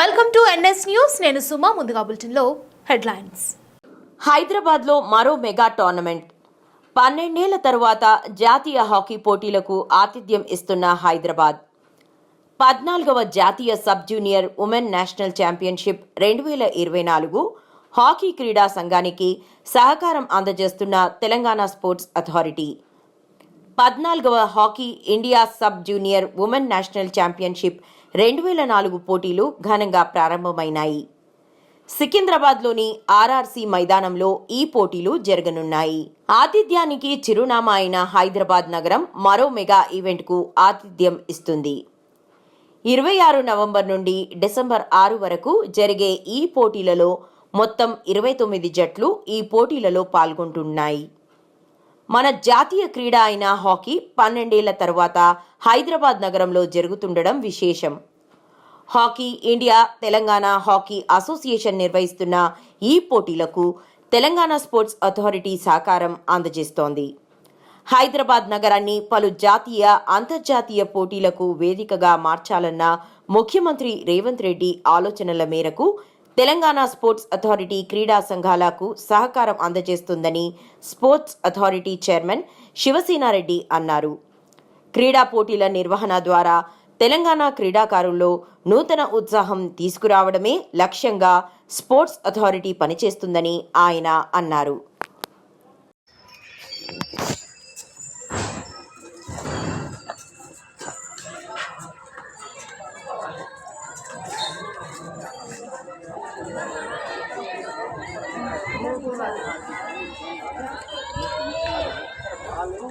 Welcome to NS news నేను సుమా ముందుగా బులెటిన్లో హెడ్లైన్స్. హైదరాబాద్లో మరో మెగా టోర్నమెంట్. పన్నెండేళ్ళ తరువాత జాతీయ హాకీ పోటీలకు ఆతిథ్యం ఇస్తున్న హైదరాబాద్. పద్నాలుగవ జాతీయ sub junior women national championship రెండు వేల ఇరవై నాలుగు హాకీ క్రీడా సంఘానికి సహకారం అందజేస్తున్న తెలంగాణ స్పోర్ట్స్ అథారిటీ. పద్నాలుగవ hockey India sub junior women national championship రెండు వేల నాలుగు పోటీలు ఘనంగా ప్రారంభమైనాయి. సికింద్రాబాద్లోని ఆర్ఆర్సీ మైదానంలో ఈ పోటీలు జరగనున్నాయి. ఆతిథ్యానికి చిరునామా అయిన హైదరాబాద్ నగరం మరో మెగా ఈవెంట్కు ఆతిథ్యం ఇస్తుంది. ఇరవై ఆరు నవంబర్ నుండి డిసెంబర్ ఆరు వరకు జరిగే ఈ పోటీలలో మొత్తం ఇరవై తొమ్మిది జట్లు ఈ పోటీలలో పాల్గొంటున్నాయి. మన జాతీయ క్రీడ అయిన హాకీ పన్నెండేళ్ళ తర్వాత హైదరాబాద్ నగరంలో జరుగుతుండడం విశేషం. Hockey India Telangana hockey association నిర్వహిస్తున్న ఈ పోటీలకు తెలంగాణ స్పోర్ట్స్ అథారిటీ సహకారం అందజేస్తోంది. హైదరాబాద్ నగరాన్ని పలు జాతీయ అంతర్జాతీయ పోటీలకు వేదికగా మార్చాలన్న ముఖ్యమంత్రి రేవంత్ రెడ్డి ఆలోచనల మేరకు తెలంగాణ స్పోర్ట్స్ అథారిటీ క్రీడా సంఘాలకు సహకారం అందజేస్తుందని స్పోర్ట్స్ అథారిటీ చైర్మన్ శివసేనారెడ్డి అన్నారు. క్రీడా పోటీల నిర్వహణ ద్వారా తెలంగాణ క్రీడాకారుల్లో నూతన ఉత్సాహం తీసుకురావడమే లక్ష్యంగా స్పోర్ట్స్ అథారిటీ పనిచేస్తుందని ఆయన అన్నారు. వాళ్ళు